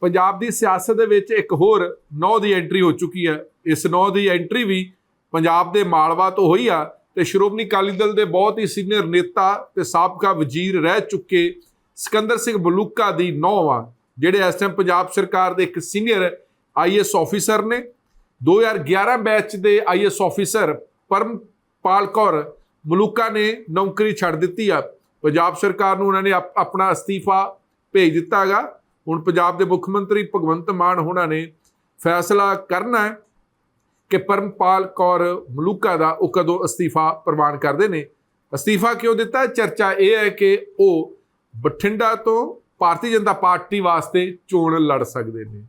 ਪੰਜਾਬ ਦੀ ਸਿਆਸਤ ਦੇ ਵਿੱਚ ਇੱਕ ਹੋਰ ਨੌ ਦੀ ਐਂਟਰੀ ਹੋ ਚੁੱਕੀ ਹੈ। ਇਸ ਨੌ ਦੀ ਐਂਟਰੀ ਵੀ ਪੰਜਾਬ ਦੇ ਮਾਲਵਾ ਤੋਂ ਹੋਈ ਆ ਤੇ ਸ਼੍ਰੋਮਣੀ ਅਕਾਲੀ ਦਲ ਦੇ ਬਹੁਤ ਹੀ ਸੀਨੀਅਰ ਨੇਤਾ ਤੇ ਸਾਬਕਾ ਵਜ਼ੀਰ ਰਹਿ ਚੁੱਕੇ ਸਿਕੰਦਰ ਸਿੰਘ ਬਲੂਕਾ ਦੀ ਨੌ ਆ, ਜਿਹੜੇ ਇਸ ਟਾਈਮ ਪੰਜਾਬ ਸਰਕਾਰ ਦੇ ਇੱਕ ਸੀਨੀਅਰ ਆਈਐਸ ਆਫੀਸਰ ਨੇ। 2011 ਬੈਚ ਦੇ ਆਈਐਸ ਆਫੀਸਰ ਪਰਮਪਾਲ ਕੌਰ ਮਲੂਕਾ ਨੇ ਨੌਕਰੀ ਛੱਡ ਦਿੱਤੀ ਆ। ਪੰਜਾਬ ਸਰਕਾਰ ਨੂੰ ਉਹਨਾਂ ਨੇ ਆਪ- ਆਪਣਾ ਅਸਤੀਫਾ ਭੇਜ ਦਿੱਤਾ ਹੈਗਾ। ਹੁਣ ਪੰਜਾਬ ਦੇ ਮੁੱਖ ਮੰਤਰੀ ਭਗਵੰਤ ਮਾਨ ਹੋਣਾ ਨੇ ਫੈਸਲਾ ਕਰਨਾ ਹੈ ਕਿ ਪਰਮਪਾਲ ਕੌਰ ਮਲੂਕਾ ਦਾ ਉਹ ਕਦੋਂ ਅਸਤੀਫਾ ਪ੍ਰਵਾਨ ਕਰਦੇ ਨੇ। ਅਸਤੀਫਾ ਕਿਉਂ ਦਿੱਤਾ? ਚਰਚਾ ਇਹ ਹੈ ਕਿ ਉਹ ਬਠਿੰਡਾ ਤੋਂ ਭਾਰਤੀ ਜਨਤਾ ਪਾਰਟੀ ਵਾਸਤੇ ਚੋਣ ਲੜ ਸਕਦੇ ਨੇ।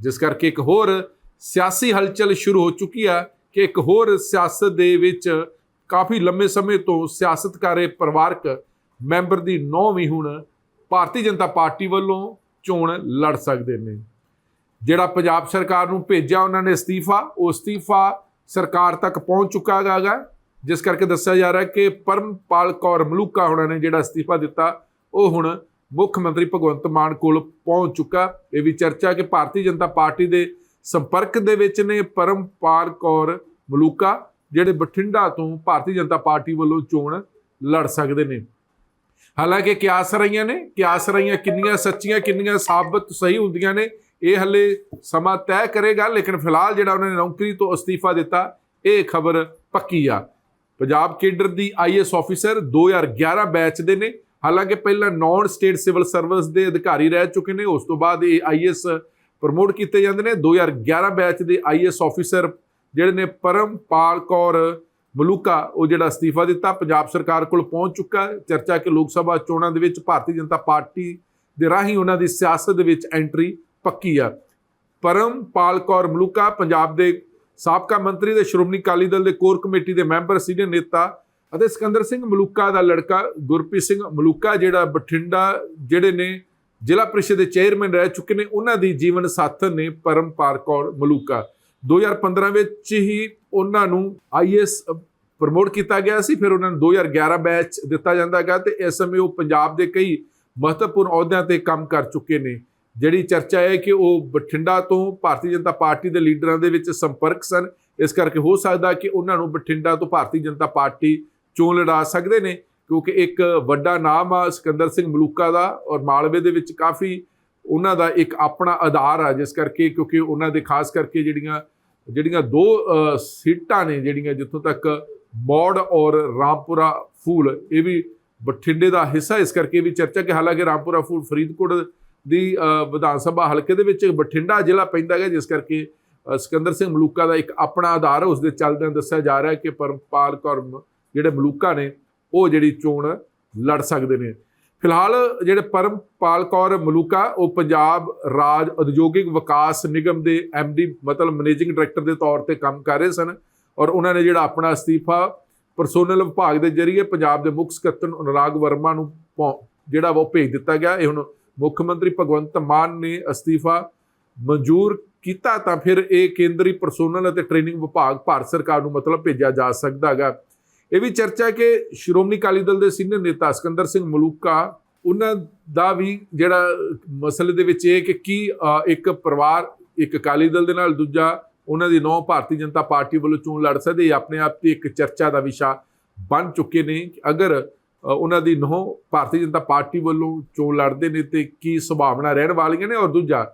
ਜਿਸ ਕਰਕੇ ਇੱਕ ਹੋਰ ਸਿਆਸੀ ਹਲਚਲ ਸ਼ੁਰੂ ਹੋ ਚੁੱਕੀ ਆ ਕਿ ਇੱਕ ਹੋਰ ਸਿਆਸਤ ਦੇ ਵਿੱਚ ਕਾਫੀ ਲੰਮੇ ਸਮੇਂ ਤੋਂ ਸਿਆਸਤ ਕਰ ਰਹੇ ਪਰਿਵਾਰਕ ਮੈਂਬਰ ਦੀ ਨੌ ਵੀ ਹੁਣ ਭਾਰਤੀ ਜਨਤਾ ਪਾਰਟੀ ਵੱਲੋਂ ਚੋਣ ਲੜ ਸਕਦੇ ਨੇ। ਜਿਹੜਾ ਪੰਜਾਬ ਸਰਕਾਰ ਨੂੰ ਭੇਜਿਆ ਉਹਨਾਂ ਨੇ ਅਸਤੀਫਾ, ਉਹ ਅਸਤੀਫਾ ਸਰਕਾਰ ਤੱਕ ਪਹੁੰਚ ਚੁੱਕਾ ਹੈਗਾ। ਜਿਸ ਕਰਕੇ ਦੱਸਿਆ ਜਾ ਰਿਹਾ ਕਿ ਪਰਮਪਾਲ ਕੌਰ ਮਲੂਕਾ ਉਹਨਾਂ ਨੇ ਜਿਹੜਾ ਅਸਤੀਫਾ ਦਿੱਤਾ, ਉਹ ਹੁਣ ਮੁੱਖ ਮੰਤਰੀ ਭਗਵੰਤ ਮਾਨ ਕੋਲ ਪਹੁੰਚ ਚੁੱਕਾ। ਇਹ ਵੀ ਚਰਚਾ ਕਿ ਭਾਰਤੀ ਜਨਤਾ ਪਾਰਟੀ ਦੇ ਸੰਪਰਕ ਦੇ ਵਿੱਚ ਨੇ ਪਰਮਪਾਲ ਕੌਰ ਮਲੂਕਾ, ਜਿਹੜੇ ਬਠਿੰਡਾ ਤੋਂ ਭਾਰਤੀ ਜਨਤਾ ਪਾਰਟੀ ਵੱਲੋਂ ਚੋਣ ਲੜ ਸਕਦੇ ਨੇ। ਹਾਲਾਂਕਿ ਕਿਆਸ ਰਹੀਆਂ ਨੇ, ਕਿਆਸ ਰਹੀਆਂ ਕਿੰਨੀਆਂ ਸੱਚੀਆਂ, ਕਿੰਨੀਆਂ ਸਾਬਤ ਸਹੀ ਹੁੰਦੀਆਂ ਨੇ, ਇਹ ਹੱਲੇ ਸਮਾਂ ਤੈਅ ਕਰੇਗਾ, ਲੇਕਿਨ ਫਿਲਹਾਲ ਜਿਹੜਾ ਉਹਨਾਂ ਨੇ ਨੌਕਰੀ ਤੋਂ ਅਸਤੀਫਾ ਦਿੱਤਾ, ਇਹ ਖਬਰ ਪੱਕੀ ਆ। ਪੰਜਾਬ ਕੇਡਰ ਦੀ ਆਈਐਸ ਆਫੀਸਰ 2011 ਬੈਚ ਦੇ ਨੇ, ਹਾਲਾਂਕਿ ਪਹਿਲਾਂ ਨਾਨ ਸਟੇਟ ਸਿਵਲ ਸਰਵਿਸ ਦੇ ਅਧਿਕਾਰੀ ਰਹਿ ਚੁੱਕੇ ਨੇ, ਉਸ ਤੋਂ ਬਾਅਦ ਇਹ ਆਈਐਸ ਪ੍ਰਮੋਟ ਕੀਤੇ ਜਾਂਦੇ ਨੇ। 2011 ਬੈਚ ਦੇ ਆਈਐਸ ਆਫੀਸਰ ਜਿਹੜੇ ਨੇ ਪਰਮਪਾਲ ਕੌਰ ਮਲੂਕਾ, ਉਹ ਜਿਹੜਾ ਅਸਤੀਫਾ ਦਿੱਤਾ, ਪੰਜਾਬ ਸਰਕਾਰ ਕੋਲ ਪਹੁੰਚ ਚੁੱਕਾ ਹੈ। ਚਰਚਾ ਕਿ ਲੋਕ ਸਭਾ ਚੋਣਾਂ ਦੇ ਵਿੱਚ ਭਾਰਤੀ ਜਨਤਾ ਪਾਰਟੀ ਦੇ ਰਾਹੀਂ ਉਹਨਾਂ ਦੀ ਸਿਆਸਤ ਦੇ ਵਿੱਚ ਐਂਟਰੀ ਪੱਕੀ ਆ। ਪਰਮਪਾਲ ਕੌਰ ਮਲੂਕਾ, ਪੰਜਾਬ ਦੇ ਸਾਬਕਾ ਮੰਤਰੀ ਦੇ ਸ਼੍ਰੋਮਣੀ ਅਕਾਲੀ ਦਲ ਦੇ ਕੋਰ ਕਮੇਟੀ ਦੇ ਮੈਂਬਰ, ਸੀਨੀਅਰ ਨੇਤਾ ਅਤੇ ਸਿਕੰਦਰ ਸਿੰਘ ਮਲੂਕਾ ਦਾ ਲੜਕਾ ਗੁਰਪ੍ਰੀਤ ਸਿੰਘ ਮਲੂਕਾ, ਜਿਹੜਾ ਬਠਿੰਡਾ, ਜਿਹੜੇ ਨੇ ਜ਼ਿਲ੍ਹਾ ਪ੍ਰੀਸ਼ਦ ਦੇ ਚੇਅਰਮੈਨ ਰਹਿ ਚੁੱਕੇ ਨੇ, ਉਹਨਾਂ ਦੀ ਜੀਵਨ ਸਾਥਣ ਨੇ ਪਰਮਪਾਲ ਕੌਰ ਮਲੂਕਾ। 2015 ਵਿੱਚ ਹੀ ਉਹਨਾਂ ਨੂੰ ਆਈਐਸ ਪ੍ਰਮੋਟ ਕੀਤਾ ਗਿਆ ਸੀ, ਫਿਰ ਉਹਨਾਂ ਨੂੰ 2011 ਬੈਚ ਦਿੱਤਾ ਜਾਂਦਾ ਹੈਗਾ ਤੇ ਇਸ ਸਮੇਂ ਉਹ ਪੰਜਾਬ ਦੇ ਕਈ ਮਹੱਤਵਪੂਰਨ ਅਹੁਦਿਆਂ ਤੇ ਕੰਮ ਕਰ ਚੁੱਕੇ ਨੇ। ਜਿਹੜੀ ਚਰਚਾ ਹੈ ਕਿ ਉਹ ਬਠਿੰਡਾ ਤੋਂ ਭਾਰਤੀ ਜਨਤਾ ਪਾਰਟੀ ਦੇ ਲੀਡਰਾਂ ਦੇ ਵਿੱਚ ਸੰਪਰਕ ਸਨ, ਇਸ ਕਰਕੇ ਹੋ ਸਕਦਾ ਕਿ ਉਹਨਾਂ ਨੂੰ ਬਠਿੰਡਾ ਤੋਂ ਭਾਰਤੀ ਜਨਤਾ ਪਾਰਟੀ ਚੋਣ ਲੜਾ ਸਕਦੇ ਨੇ, ਕਿਉਂਕਿ ਇੱਕ ਵੱਡਾ ਨਾਮ ਆ ਸਿਕੰਦਰ ਸਿੰਘ ਮਲੂਕਾ ਦਾ ਔਰ ਮਾਲਵੇ ਦੇ ਵਿੱਚ ਕਾਫੀ ਉਹਨਾਂ ਦਾ ਇੱਕ ਆਪਣਾ ਆਧਾਰ ਆ, ਜਿਸ ਕਰਕੇ ਕਿਉਂਕਿ ਉਹਨਾਂ ਦੇ ਖਾਸ ਕਰਕੇ ਜਿਹੜੀਆਂ ਜਿਹੜੀਆਂ ਦੋ ਸੀਟਾਂ ਨੇ, ਜਿਹੜੀਆਂ ਜਿੱਥੋਂ ਤੱਕ ਮੌੜ ਔਰ ਰਾਮਪੁਰਾ ਫੂਲ, ਇਹ ਵੀ ਬਠਿੰਡੇ ਦਾ ਹਿੱਸਾ। ਇਸ ਕਰਕੇ ਵੀ ਚਰਚਾ ਕਿ ਹਾਲਾਂਕਿ ਰਾਮਪੁਰਾ ਫੂਲ ਫਰੀਦਕੋਟ ਦੀ ਵਿਧਾਨ ਸਭਾ ਹਲਕੇ ਦੇ ਵਿੱਚ ਬਠਿੰਡਾ ਜ਼ਿਲ੍ਹਾ ਪੈਂਦਾ ਹੈ ਜਿਸ ਕਰਕੇ ਸਿਕੰਦਰ ਸਿੰਘ ਮਲੂਕਾ ਦਾ ਇੱਕ ਆਪਣਾ ਆਧਾਰ ਉਸ ਦੇ ਚੱਲਦਿਆਂ ਦੱਸਿਆ ਜਾ ਰਿਹਾ ਹੈ ਕਿ ਪਰਮਪਾਲ ਕੌਰ ਮ- ਜਿਹੜੇ ਮਲੂਕਾ ਨੇ, ਉਹ ਜਿਹੜੀ ਚੋਣ ਲੜ ਸਕਦੇ ਨੇ। ਫਿਲਹਾਲ ਜਿਹੜੇ ਪਰਮਪਾਲ ਕੌਰ ਮਲੂਕਾ, ਉਹ ਪੰਜਾਬ ਰਾਜ ਉਦਯੋਗਿਕ ਵਿਕਾਸ ਨਿਗਮ ਦੇ ਡੀ ਮਤਲਬ ਮੈਨੇਜਿੰਗ ਡਾਇਰੈਕਟਰ ਦੇ ਤੌਰ ਤੇ ਕੰਮ ਕਰ ਰਹੇ ਸਨ। ਔਰ ਉਹਨਾਂ ਨੇ ਜਿਹੜਾ ਆਪਣਾ ਅਸਤੀਫਾ ਪਰਸੋਨਲ ਵਿਭਾਗ ਦੇ ਜ਼ਰੀਏ ਪੰਜਾਬ ਦੇ ਮੁੱਖ ਸਕੱਤਰ ਅਨੁਰਾਗ ਵਰਮਾ ਨੂੰ ਪਹੁੰ- ਜਿਹੜਾ ਵਾ ਉਹ ਭੇਜ ਦਿੱਤਾ ਗਿਆ, ਇਹ ਹੁਣ ਮੁੱਖ ਮੰਤਰੀ ਭਗਵੰਤ ਮਾਨ ਨੇ ਅਸਤੀਫਾ ਮਨਜ਼ੂਰ ਕੀਤਾ, ਤਾਂ ਫਿਰ ਇਹ ਕੇਂਦਰੀ ਪਰਸੋਨਲ ਅਤੇ ਟ੍ਰੇਨਿੰਗ ਵਿਭਾਗ ਭਾਰਤ ਸਰਕਾਰ ਨੂੰ ਮਤਲਬ ਭੇਜਿਆ ਜਾ ਸਕਦਾ ਹੈਗਾ। ਇਹ ਵੀ ਚਰਚਾ ਹੈ ਕਿ ਸ਼੍ਰੋਮਣੀ ਅਕਾਲੀ ਦਲ ਦੇ ਸੀਨੀਅਰ ਨੇਤਾ ਸਿਕੰਦਰ ਸਿੰਘ ਮਲੂਕਾ, ਉਹਨਾਂ ਦਾ ਵੀ ਜਿਹੜਾ ਮਸਲੇ ਦੇ ਵਿੱਚ ਇਹ ਕਿ ਕੀ ਇੱਕ ਪਰਿਵਾਰ, ਇੱਕ ਅਕਾਲੀ ਦਲ ਦੇ ਨਾਲ, ਦੂਜਾ ਉਹਨਾਂ ਦੀ ਨੌ ਭਾਰਤੀ ਜਨਤਾ ਪਾਰਟੀ ਵੱਲੋਂ ਚੋਣ ਲੜ ਸਕਦੇ, ਇਹ ਆਪਣੇ ਆਪ ਤੇ ਇੱਕ ਚਰਚਾ ਦਾ ਵਿਸ਼ਾ ਬਣ ਚੁੱਕੇ ਨੇ। ਕਿ ਅਗਰ ਉਹਨਾਂ ਦੀ ਨੌ ਭਾਰਤੀ ਜਨਤਾ ਪਾਰਟੀ ਵੱਲੋਂ ਚੋਣ ਲੜਦੇ ਨੇ, ਤੇ ਕੀ ਸੰਭਾਵਨਾ ਰਹਿਣ ਵਾਲੀਆਂ ਨੇ? ਔਰ ਦੂਜਾ,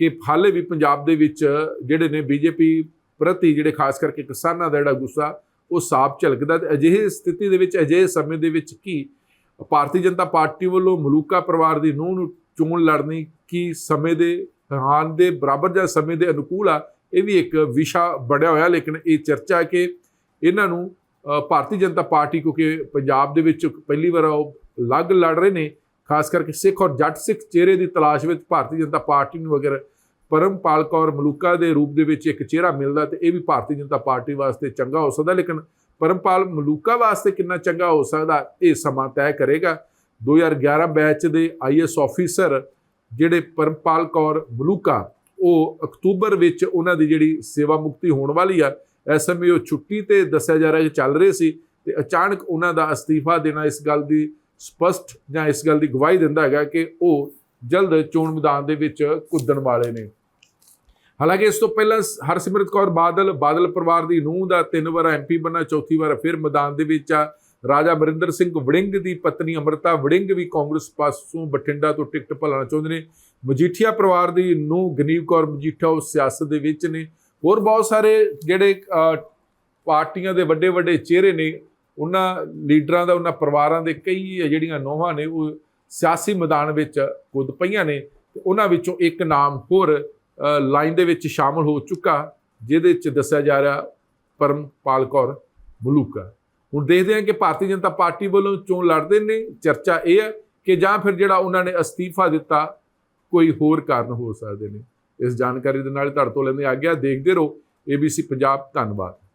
ਕਿ ਹਾਲੇ ਵੀ ਪੰਜਾਬ ਦੇ ਵਿੱਚ ਜਿਹੜੇ ਨੇ ਬੀਜੇਪੀ ਪ੍ਰਤੀ ਜਿਹੜੇ ਖਾਸ ਕਰਕੇ ਕਿਸਾਨਾਂ ਦਾ ਜਿਹੜਾ ਗੁੱਸਾ, ਉਹ ਸਾਫ਼ ਝਲਕਦਾ ਤੇ ਅਜਿਹੇ ਸਥਿਤੀ ਦੇ ਵਿੱਚ, ਅਜਿਹੇ ਸਮੇਂ ਦੇ ਵਿੱਚ ਕੀ ਭਾਰਤੀ ਜਨਤਾ ਪਾਰਟੀ ਵੱਲੋਂ ਮਲੂਕਾ ਪਰਿਵਾਰ ਦੀ ਨੂੰਹ ਨੂੰ ਚੋਣ ਲੜਨੀ ਕੀ ਸਮੇਂ ਦੇ ਹਾਨ ਦੇ ਬਰਾਬਰ ਜਾਂ ਸਮੇਂ ਦੇ ਅਨੁਕੂਲ ਆ ਇਹ ਵੀ ਇੱਕ ਵਿਸ਼ਾ ਬਣਿਆ ਹੋਇਆ, ਲੇਕਿਨ ਇਹ ਚਰਚਾ ਹੈ ਕਿ ਇਹਨਾਂ ਨੂੰ ਭਾਰਤੀ ਜਨਤਾ ਪਾਰਟੀ, ਕਿਉਂਕਿ ਪੰਜਾਬ ਦੇ ਵਿੱਚ ਪਹਿਲੀ ਵਾਰ ਉਹ ਅਲੱਗ ਲੜ ਰਹੇ ਨੇ, ਖਾਸ ਕਰਕੇ ਸਿੱਖ ਔਰ ਜੱਟ ਸਿੱਖ ਚਿਹਰੇ ਦੀ ਤਲਾਸ਼ ਵਿੱਚ ਭਾਰਤੀ ਜਨਤਾ ਪਾਰਟੀ ਨੂੰ ਅਗਰ ਪਰਮਪਾਲ ਕੌਰ ਮਲੂਕਾ ਦੇ ਰੂਪ ਦੇ ਵਿੱਚ ਇੱਕ ਚਿਹਰਾ ਮਿਲਦਾ, ਤੇ ਇਹ ਵੀ ਭਾਰਤੀ ਜਨਤਾ ਪਾਰਟੀ ਵਾਸਤੇ ਚੰਗਾ ਹੋ ਸਕਦਾ, ਲੇਕਿਨ ਪਰਮਪਾਲ ਮਲੂਕਾ ਵਾਸਤੇ ਕਿੰਨਾ ਚੰਗਾ ਹੋ ਸਕਦਾ, ਇਹ ਸਮਾਂ ਤੈਅ ਕਰੇਗਾ। 2011 ਬੈਚ ਦੇ ਆਈਐਸ ਆਫੀਸਰ ਜਿਹੜੇ ਪਰਮਪਾਲ ਕੌਰ ਮਲੂਕਾ ਉਹ ਅਕਤੂਬਰ ਵਿੱਚ ਉਹਨਾਂ ਦੀ ਜਿਹੜੀ ਸੇਵਾ ਮੁਕਤੀ ਹੋਣ ਵਾਲੀ ਆ, ਇਸ ਸਮੇਂ ਉਹ ਛੁੱਟੀ ਤੇ ਦੱਸਿਆ ਜਾ ਰਿਹਾ ਕਿ ਚੱਲ ਰਹੇ ਸੀ ਤੇ ਅਚਾਨਕ ਉਹਨਾਂ ਦਾ ਅਸਤੀਫਾ ਦੇਣਾ ਇਸ ਗੱਲ ਦੀ ਸਪਸ਼ਟ ਜਾਂ ਇਸ ਗੱਲ ਦੀ ਗਵਾਹੀ ਦਿੰਦਾ ਹੈਗਾ ਕਿ ਉਹ ਜਲਦ ਚੋਣ ਮੈਦਾਨ ਦੇ ਵਿੱਚ ਕੁੱਦਣ ਵਾਲੇ ਨੇ। ਹਾਲਾਂਕਿ ਇਸ ਤੋਂ ਪਹਿਲਾਂ ਸ- ਹਰਸਿਮਰਤ ਕੌਰ ਬਾਦਲ ਬਾਦਲ ਪਰਿਵਾਰ ਦੀ ਨੂੰਹ ਦਾ ਤਿੰਨ ਵਾਰ ਐਮਪੀ ਬਣਨਾ, ਚੌਥੀ ਵਾਰ ਫਿਰ ਮੈਦਾਨ ਦੇ ਵਿੱਚ ਆ। ਰਾਜਾ ਬਰਿੰਦਰ ਸਿੰਘ ਵੜਿੰਗ ਦੀ ਪਤਨੀ ਅਮਰਤਾ ਵੜਿੰਗ ਵੀ ਕਾਂਗਰਸ ਪਾਸੋਂ ਬਠਿੰਡਾ ਤੋਂ ਟਿਕਟ ਭਲਾਣਾ ਚਾਹੁੰਦੇ ਨੇ। ਮਜੀਠੀਆ ਪਰਿਵਾਰ ਦੀ ਨੂੰਹ ਗਨੀਵ ਕੌਰ ਮਜੀਠਾ ਉਹ ਸਿਆਸਤ ਦੇ ਵਿੱਚ ਨੇ। ਹੋਰ ਬਹੁਤ ਸਾਰੇ ਜਿਹੜੇ ਪਾਰਟੀਆਂ ਦੇ ਵੱਡੇ ਵੱਡੇ ਚਿਹਰੇ ਨੇ, ਉਹਨਾਂ ਲੀਡਰਾਂ ਦਾ, ਉਹਨਾਂ ਪਰਿਵਾਰਾਂ ਦੇ ਕਈ ਜਿਹੜੀਆਂ ਨੋਹਾਂ ਨੇ, ਉਹ ਸਿਆਸੀ ਮੈਦਾਨ ਵਿੱਚ ਕੁੱਦ ਪਈਆਂ ਨੇ ਤੇ ਉਹਨਾਂ ਵਿੱਚੋਂ ਇੱਕ ਨਾਮ ਹੋਰ ਲਾਈਨ ਦੇ ਵਿੱਚ ਸ਼ਾਮਲ ਹੋ ਚੁੱਕਾ, ਜਿਹਦੇ ਵਿੱਚ ਦੱਸਿਆ ਜਾ ਰਿਹਾ ਪਰਮਪਾਲ ਕੌਰ ਮਲੂਕਾ ਹੁਣ ਦੇਖਦੇ ਹਾਂ ਕਿ ਭਾਰਤੀ ਜਨਤਾ ਪਾਰਟੀ ਵੱਲੋਂ ਚੋਣ ਲੜਦੇ ਨੇ, ਚਰਚਾ ਇਹ ਹੈ ਕਿ ਜਾਂ ਫਿਰ ਜਿਹੜਾ ਉਹਨਾਂ ਨੇ ਅਸਤੀਫਾ ਦਿੱਤਾ ਕੋਈ ਹੋਰ ਕਾਰਨ ਹੋ ਸਕਦੇ ਨੇ। ਇਸ ਜਾਣਕਾਰੀ ਦੇ ਨਾਲ ਤੁਹਾਡੇ ਤੋਂ ਲੈਂਦੇ ਆ ਗਿਆ ਦੇਖਦੇ ਰਹੋ। ABC ਪੰਜਾਬ, ਧੰਨਵਾਦ।